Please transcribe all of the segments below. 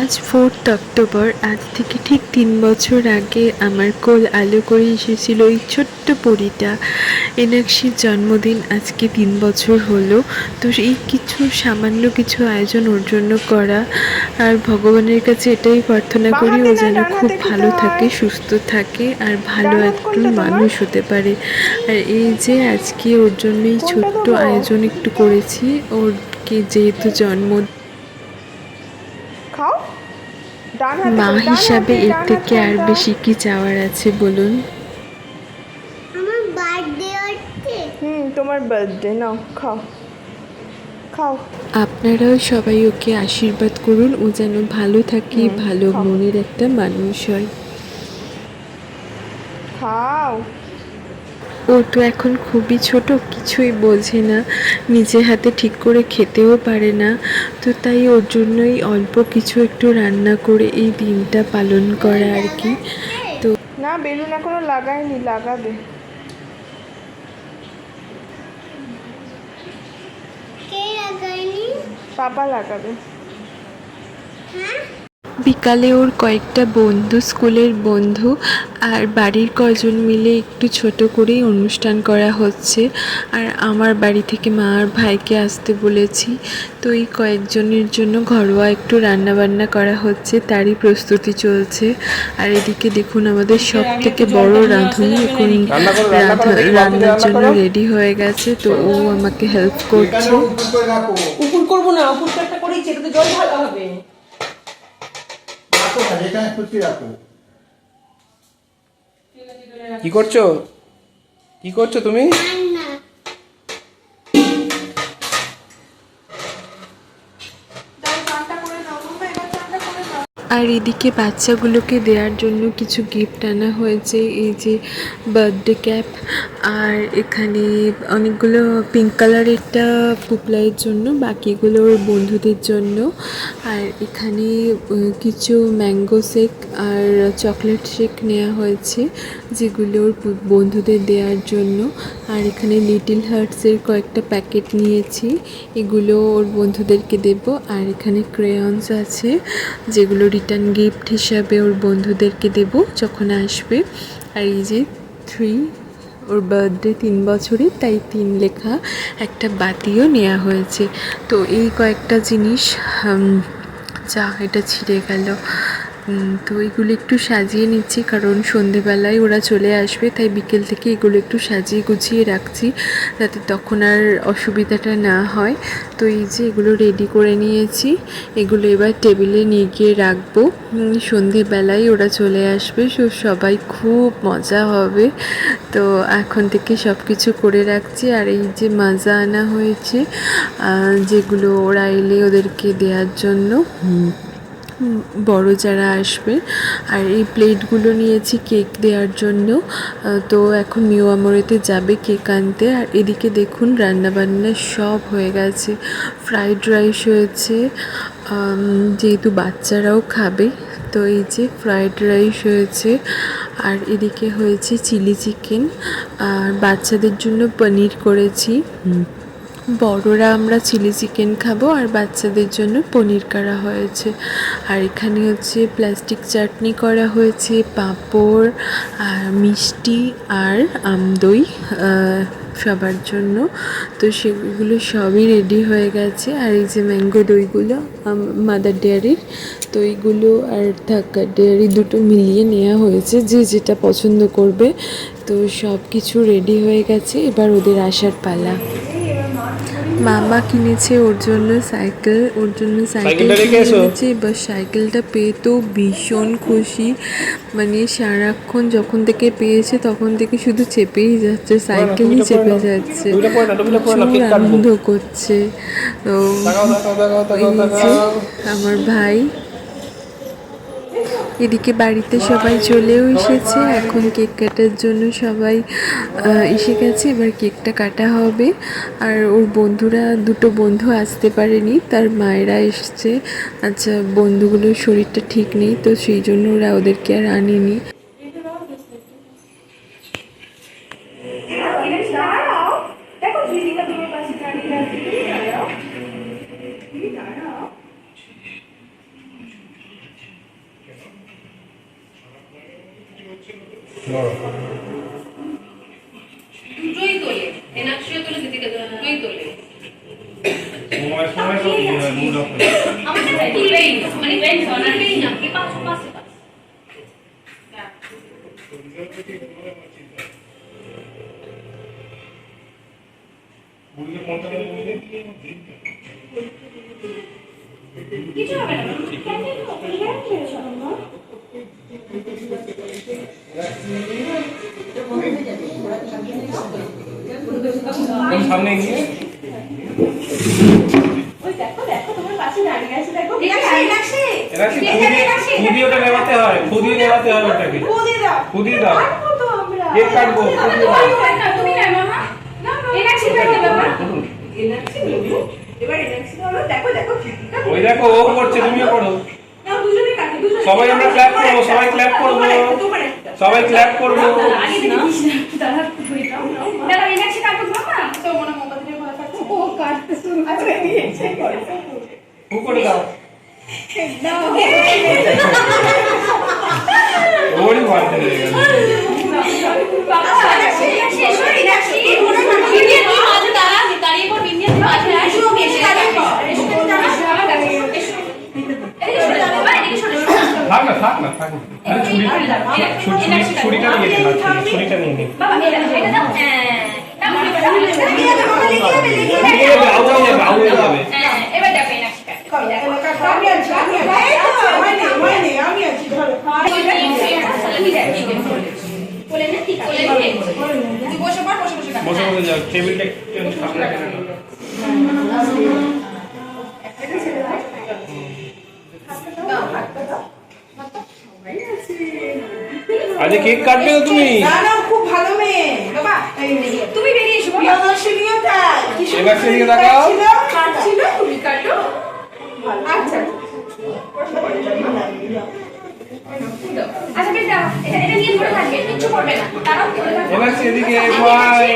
আজ fourth October আজ থেকে ঠিক তিন বছর আগে আমার কোল আলো করে এসেছিল এই ছোট্ট পরিটা। এনাক্ষীর জন্মদিন আজকে তিন বছর হলো। তো এই কিছু সামান্য কিছু আয়োজন ওর জন্য করা। আর ভগবানের কাছে এটাই প্রার্থনা করি ও যেন খুব ভালো থাকে সুস্থ থাকে আর ভালো একজন মানুষ হতে পারে। আর এই যে আজকে ওর জন্যই ছোট্ট আয়োজন একটু করেছি ওরকে যেহেতু জন্ম খাও ডান হাতে মা হিসাবে এর থেকে আর বেশি কি চাওয়ার আছে বলুন? আমার বার্থডে হচ্ছে। হুম তোমার বার্থডে নাও খাও। খাও। আপনারাও সবাই ওকে আশীর্বাদ করুন ও যেন ভালো থাকে ভালো মনের একটা মানুষ হয়। খাও। ও তো এখন খুবই ছোট কিছুই বোঝে না। নিজের হাতে ঠিক করে খেতেও পারে না। তো তাই ওর জন্যই অল্প কিছু একটু রান্না করে এই দিনটা পালন করা আর কি। তো না বেলুন এখনও লাগায়নি লাগাবে। কে পাপা লাগাবে। হ্যাঁ? বিকালে ওর কয়েকটা বন্ধু স্কুলের বন্ধু আর বাড়ির কজন মিলে একটু ছোট করেই অনুষ্ঠান করা হচ্ছে। আর আমার বাড়ি থেকে মা আর ভাইকে আসতে বলেছি। তো এই কয়েকজনের জন্য ঘরোয়া একটু রান্না বান্না করা হচ্ছে তারই প্রস্তুতি চলছে। আর এদিকে দেখুন আমাদের সব থেকে বড় রাঁধুনি এখন রান্নার জন্য রেডি হয়ে গেছে তো ও আমাকে হেল্প করছে। উপর করব না উপর একটা জল ঢালা হবে। কি করছ? কি করছ তুমি? আর এদিকে বাচ্চাগুলোকে দেওয়ার জন্য কিছু গিফট আনা হয়েছে এই যে বার্থডে ক্যাপ আর এখানে অনেকগুলো পিঙ্ক কালারেরটা পুপলাইয়ের জন্য বাকিগুলো ওর বন্ধুদের জন্য। আর এখানে কিছু ম্যাঙ্গো শেক আর চকলেট শেক নেওয়া হয়েছে যেগুলো ওর বন্ধুদের দেওয়ার জন্য। আর এখানে লিটিল হার্টসের কয়েকটা প্যাকেট নিয়েছি, এগুলো ওর বন্ধুদেরকে দেব। আর এখানে ক্রেয়ন্স আছে, যেগুলো রিটার্ন গিফট হিসাবে ওর বন্ধুদেরকে দেব যখন আসবে। আর এই যে থ্রি ওর বার্থডে তিন বছরে তাই তিন লেখা একটা বাতিও নেওয়া হয়েছে। তো এই কয়েকটা জিনিস যা এটা ছিঁড়ে গেল। তো এগুলো একটু সাজিয়ে নিচ্ছি, কারণ সন্ধেবেলায় ওরা চলে আসবে, তাই বিকেল থেকে এগুলো একটু সাজিয়ে গুছিয়ে রাখছি যাতে তখন আর অসুবিধাটা না হয়। তো এই যে এগুলো রেডি করে নিয়েছি, এগুলো এবার টেবিলে নিয়ে গিয়ে রাখব। সন্ধেবেলায় ওরা চলে আসবে, সো সবাই খুব মজা হবে। তো এখন থেকে সব কিছু করে রাখছি, আর এই যে মাজা আনা হয়েছে যেগুলো ওরা এলে ওদেরকে দেওয়ার জন্য। বড় যারা আসবে। আর এই প্লেটগুলো নিয়েছি কেক দেওয়ার জন্য। তো এখন মিও আমরেতে যাবে কেক আনতে। আর এদিকে দেখুন রান্নাবান্না সব হয়ে গেছে। ফ্রাইড রাইস হয়েছে। যেহেতু বাচ্চারাও খাবে, তো এই যে ফ্রাইড রাইস হয়েছে। আর এদিকে হয়েছে চিলি চিকেন। আর বাচ্চাদের জন্য পনির করেছি। বড়রা আমরা চিলি চিকেন খাব আর বাচ্চাদের জন্য পনির করা হয়েছে। আর এখানে হচ্ছে প্লাস্টিক চাটনি করা হয়েছে, পাঁপড়, আর মিষ্টি, আর আমদই সবার জন্য। তো সেগুলো সবই রেডি হয়ে গেছে। আর এই যে ম্যাঙ্গো দইগুলো মাদার ডেয়ারির তো এইগুলো আর থাকা ডেয়ারি দুটো মিলিয়ে নেওয়া হয়েছে, যে যেটা পছন্দ করবে। তো সব কিছু রেডি হয়ে গেছে। এবার ওদের আসার পালা। মামা কিনেছে ওর জন্য সাইকেল ওর জন্য সাইকেল কিনেছে এবার সাইকেলটা পেয়ে তো ভীষণ খুশি। মানে সারাক্ষণ যখন থেকে পেয়েছে তখন থেকে শুধু চেপেই যাচ্ছে সাইকেলই চেপে যাচ্ছে। প্রচুর আনন্দ করছে। আমার ভাই এদিকে বাড়িতে সবাই চলেও এসেছে। এখন কেক কাটার জন্য সবাই এসে গেছে। এবার কেকটা কাটা হবে। আর ওর বন্ধুরা, দুটো বন্ধু আসতে পারেনি। তার মায়েরা এসছে। আচ্ছা বন্ধুগুলোর শরীরটা ঠিক নেই, তো সেই জন্য ওরা ওদেরকে আর আনেনি দেখো দিদিটা তোমার পাশে দাঁড়িয়ে আছে তুমি দাঁড়াও তুমি দাঁড়াও দুটোই তোলে এনাক্সিও তোলে দিদিকে দুটোই তোলে সময় সময় সব ইয়ে হয়, হয়ে আমাদের তুলবেই মানে বেঞ্চ অনারবেই না কি পাশে পাশে পাশে বুড়িকে ফোনটা বুড়িকে। কিছু হবে না সামনে গিয়ে এরা কি খুদি খুদি ওটা নেওয়াতে হয় খুদি নেওয়াতে হয় ওটাকে। খুদি দাও। কেক কাটবো খুদি দাও। তুমি না মামা। এনাক্সি কাটে। বাবা ওই দেখো ও করছে তুমিও করো। সবাই আমরা ক্ল্যাপ করব সবাই ক্ল্যাপ করব। সবাই ক্ল্যাপ করব। আগে দাঁড়া ঘুরে দাও দাঁড়া এনাক্সি কাটুক বাবা তো মনে মোকা দিয়ে বলা থাকছে ও কাটতে শুরু করে। হু করে দাও। ওরই বাড়তে লেগে গেল বাবা এনাক্সি শেষ হয়ে এনাক্সি ভিডিও তুই মাঝে দাঁড়া দাঁড়িয়ে পর ভিডিও তুই মাঝে আসো এসে দাঁড়া এসে দাঁড়া এসো এদিকে সরে যাও বাবা এদিকে সরে যাও থাক না থাক না থাক না আরে ছুরি ছুরি ছুরি- ছুরিটা নিয়ে নে না, ছুরি- ছুরিটা নিয়ে নে বাবা এটা এটা দাও হ্যাঁ দাও দাও দাও আউট হয়ে যাবে আউট হয়ে যাবে হ্যাঁ এবার দেখো এনাক্সি কাটে কোলে নে ঠিক কোলে নে তুই বসে পড় বসে বসে বসে বসে যাও টেবিলটা একটু সামনে রেখে নাও। কেক কাটবে তো তুমি? খুব ভালো মেয়ে। বাবা তুমি বেরিয়ে এসো বাবা। কি সুন্দর। ছিল, কাটছিল, তুমি কাটো। আচ্ছা। আচ্ছা বেশ দাও এটা এটা নিয়ে ধরে থাকবে কিচ্ছু করবে না দাঁড়াও ধরে থাকো এবার সেদিকে ভাই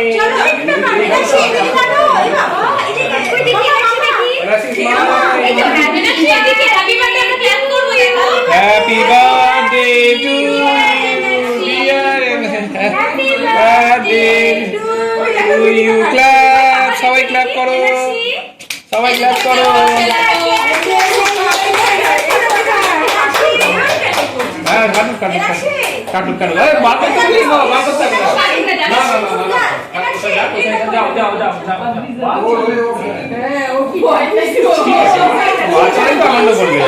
happy birthday to you clap সবাই ক্ল্যাপ করো সবাই ক্ল্যাপ করো হ্যাঁ কাটুক কাটুক কাটুক কাটুক কাটুক এই বার করতে হবে না করতে হবে না না না না যাও যাও যাও যাও বাচ্চারাই তো আনন্দ করবে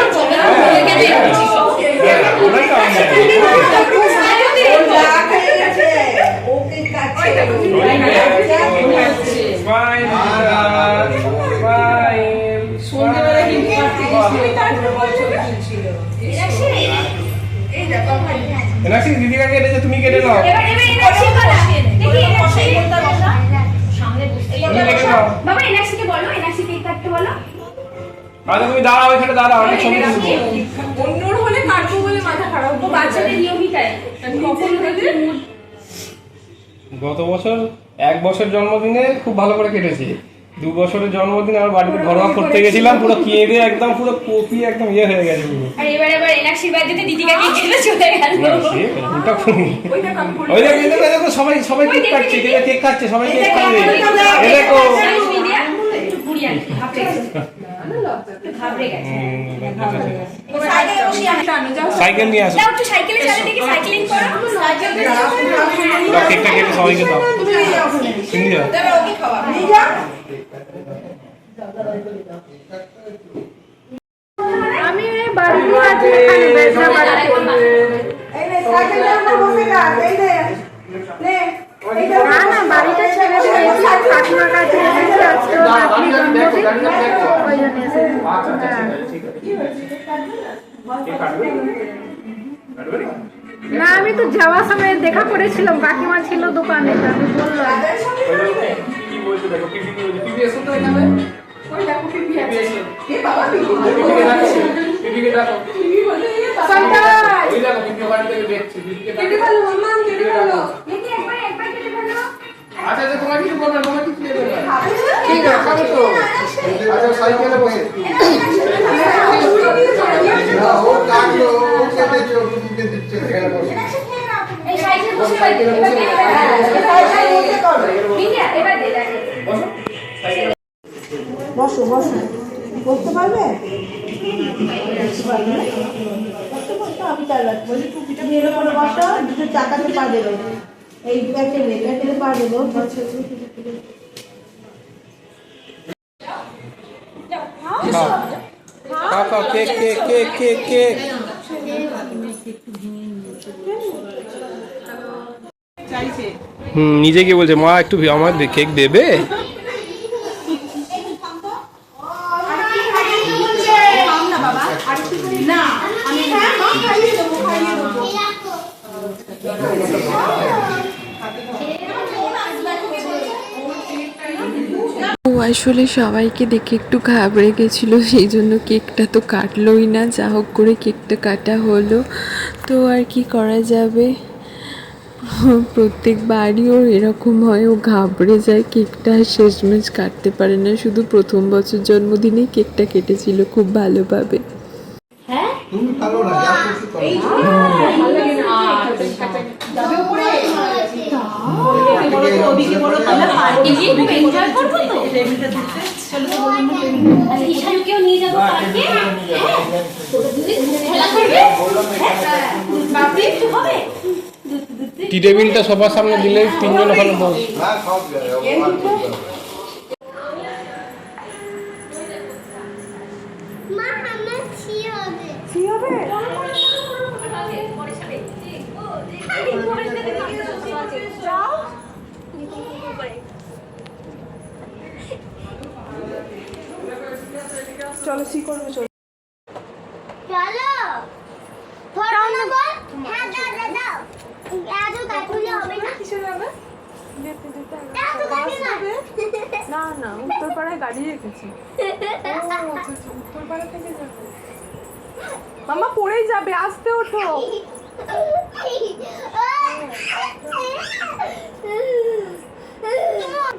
হ্যাঁ, ওরাই তো আনন্দ করবে ওকে কাটছে। এনাক্সি দিদিকা কেটেছে তুমি কেটে নাও বাবা এনাক্সিকে বলো কাটতে বলো। আচ্ছা তুমি দাঁড়াও এখানে দাঁড়াও আমি ছবি তুলবো অন্যর হলে কাটবো বলে মাথা খারাপ। ও বাচ্চাদের নিয়মই তাই কখন হলে গত বছর এক বছর জন্মদিনে খুব ভালো করে কেটেছে। দু বছরের জন্মদিনে আমার বাড়িতে ঘরোয়া করতে গেছিলাম পুরো কেঁদে একদম পুরো কপি একদম ইয়ে হয়ে গেছে আর এবার এবার এনাক্সির বাড়িতে দিদিকা কেক খেলে চলে গেল। ওটা কোন- ওই দেখো এই দেখো, সবাই সবাই কেক কাটছে কেক কাটছে সবাই কেক খাবে। এই দেখো। আর সাইকেল নিয়ে আসো। সাইকেলে চালে দেখি সাইক্লিং করো। কেকটা কেটে সবাইকে দাও। চিনি দাও। আমি বাড়িতে আছি এখানে বেসরা বাড়িতে এই নে, সাইকেলটা আমরা বসে কাট, এই নে। বাড়িটা ছেড়ে দিয়ে এসেছি কাকিমার কাছে এসেছি আজকে ওর ওই জন্য এসেছি। হ্যাঁ। না আমি তো যাওয়ার সময় দেখা করেছিলাম কাকিমা ছিল দোকানে আমি বললাম। এ বাবা, বিক্রি করে। পিপিকে ডাকো সন্তান। ওই দেখো। পিপি ওখান থেকে দেখছি পিপিকে কেটে ফেলো, মাম্মাম, কেটে ফেলো। দেখি। একবার একবার কেটে ফেলো। আচ্ছা আচ্ছা তোমার কিছু বলবে তোমার কিছু দেবে ঠিক আছে খাবে তো। আচ্ছা সাইকেলে বসে। ও কাটলো ও কেটে দিচ্ছে ও কেটে দিচ্ছে এখানে বসে সাইকেলে বসে সাইকেল বসে। করো মিন্নি এবার দে দেখ। বসো বসো। বসতে পারবে? আমি চালাচ্ছি দুটো চাকাতে পা দেবে এই পা দেবো কেক হুম নিজে কি বলছে মা একটু আমার কেক দেবে? ও আসলে সবাইকে দেখে একটু ঘাবড়ে গেছিল সেই জন্য কেকটা তো কাটলোই না যা হোক করে কেকটা কাটা হলো। তো আর কি করা যাবে? প্রত্যেকবারই ওর এরকম হয় ও ঘাবড়ে যায় কেকটা আর শেষমেশ কাটতে পারে না। শুধু প্রথম বছর জন্মদিনেই কেকটা কেটেছিল খুব ভালোভাবে। হ্যাঁ? টি টেবিলটা সবার সামনে দিলে তিনজন ওখানে বস মা আমার ছি হবে কি হবে চলো সি করবে চলো। চলো। হ্যাঁ না? না? না উত্তরপাড়ায় গাড়ি রেখেছি। উত্তরপাড়া থেকে যাবে। মামা পড়েই যাবে আসতে ওঠো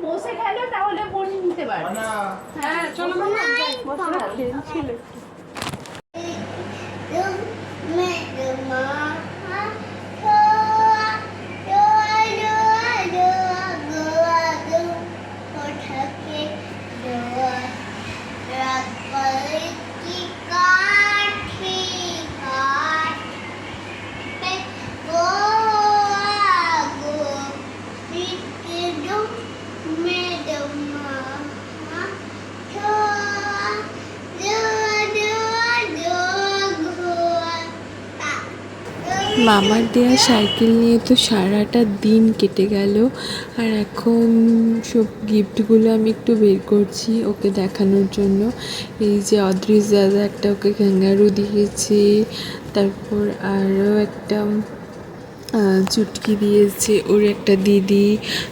বসে খেলো তাহলে বোন নিতে পারবে হ্যাঁ চলো মামার দেওয়া সাইকেল নিয়ে তো সারাটা দিন কেটে গেল। আর এখন সব গিফটগুলো আমি একটু বের করছি ওকে দেখানোর জন্য। এই যে অদ্রিস দাদা একটা ওকে ক্যাঙ্গারু দিয়েছে। তারপর আরও একটা চুটকি দিয়েছে ওর একটা দিদি।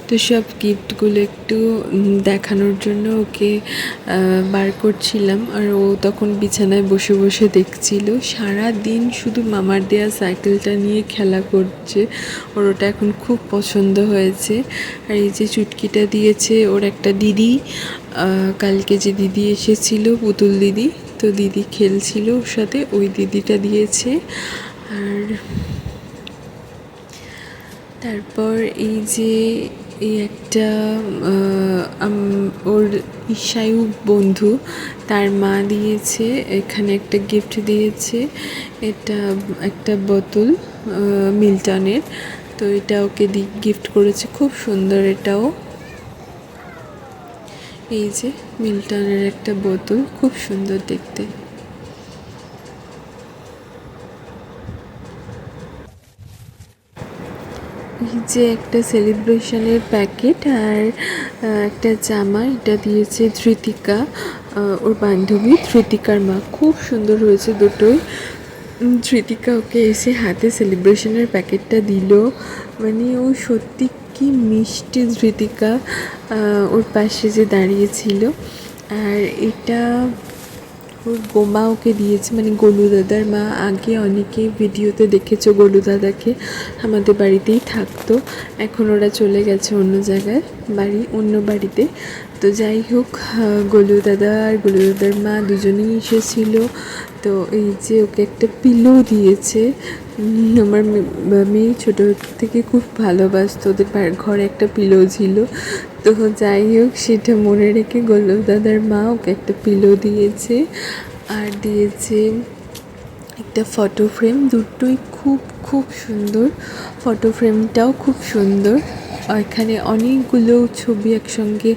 তো সব গিফটগুলো একটু দেখানোর জন্য ওকে বার করছিলাম। আর ও তখন বিছানায় বসে বসে দেখছিল। সারা দিন শুধু মামার দেয়া সাইকেলটা নিয়ে খেলা করছে। ওর ওটা এখন খুব পছন্দ হয়েছে। আর এই যে চুটকিটা দিয়েছে ওর একটা দিদি। কালকে যে দিদি এসেছিল, পুতুল দিদি, তো দিদি খেলছিল ওর সাথে, ওই দিদিটা দিয়েছে। আর তারপর এই যে এই একটা ওর ঈশায়ু বন্ধু, তার মা দিয়েছে, এখানে একটা গিফট দিয়েছে, এটা একটা বোতল মিল্টনের। তো এটা ওকে দি গিফট করেছে, খুব সুন্দর এটাও। এই যে মিল্টনের একটা বোতল, খুব সুন্দর দেখতে এই যে একটা সেলিব্রেশনের প্যাকেট আর একটা জামা, এটা দিয়েছে ধৃতিকা ওর বান্ধবী ধৃতিকার মা। খুব সুন্দর হয়েছে দুটোই। ধৃতিকা ওকে এসে হাতে সেলিব্রেশনের প্যাকেটটা দিল। মানে ও সত্যি কি মিষ্টি ধৃতিকা ওর পাশে যে দাঁড়িয়েছিল আর এটা ওর গোমা ওকে দিয়েছে মানে গোলু দাদার মা। আগে অনেকে ভিডিওতে দেখেছ গোলু দাদাকে? আমাদের বাড়িতেই থাকতো। এখন ওরা চলে গেছে অন্য জায়গায়, বাড়ি অন্য বাড়িতে। তো যাই হোক গোলু দাদা আর গোলু দাদার মা দুজনেই এসেছিল। তো এই যে ওকে একটা পিলো দিয়েছে। আমার মেয়ে ছোটো থেকে খুব ভালোবাসতো। ওদের ঘরে একটা পিলো ছিল। তো যাই হোক, সেটা মনে রেখে গোলু দাদার মা ওকে একটা পিলো দিয়েছে। আর দিয়েছে একটা ফটো ফ্রেম দুটোই খুব খুব সুন্দর। ফটো ফ্রেমটাও খুব সুন্দর। এখানে অনেকগুলো ছবি একসঙ্গে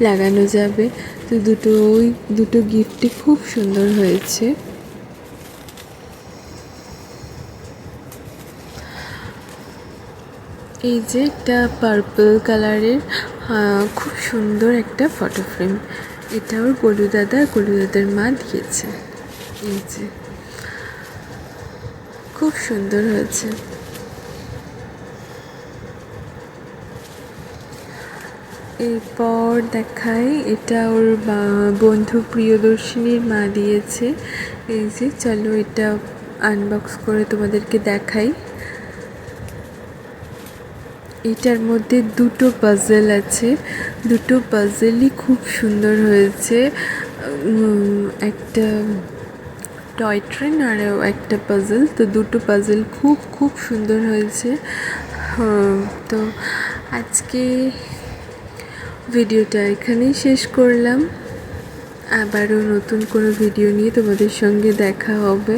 লাগানো যাবে। তো দুটো ওই দুটো গিফটই খুব সুন্দর হয়েছে। এই যে একটা পার্পল কালারের খুব সুন্দর একটা ফটো ফ্রেম এটা ওর গলু দাদা গলু দাদার মা দিয়েছে। এই যে। খুব সুন্দর হয়েছে। এরপর দেখাই এটা ওর বন্ধু প্রিয়দর্শিনীর মা দিয়েছে। এই যে চলো এটা আনবক্স করে তোমাদেরকে দেখাই। এটার মধ্যে দুটো পাজেল আছে। দুটো পাজেলই খুব সুন্দর হয়েছে। একটা টয় ট্রেন আর একটা পাজেল তো দুটো পাজেল খুব খুব সুন্দর হয়েছে। হ্যাঁ, তো আজকে ভিডিওটা এখানেই শেষ করলাম। আবারও নতুন কোনো ভিডিও নিয়ে তোমাদের সঙ্গে দেখা হবে।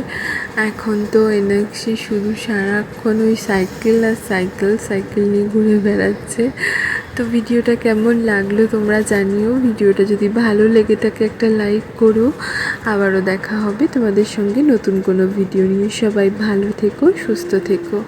এখন তো এনাক্সি শুধু সারাক্ষণ ওই সাইকেল আর সাইকেল সাইকেল নিয়ে ঘুরে বেড়াচ্ছে। তো ভিডিওটা কেমন লাগল তোমরা জানিও। ভিডিওটা যদি ভালো লেগে থাকে একটা লাইক করো। আবারও দেখা হবে তোমাদের সঙ্গে নতুন কোনো ভিডিও নিয়ে। সবাই ভালো থেকো, সুস্থ থেকো।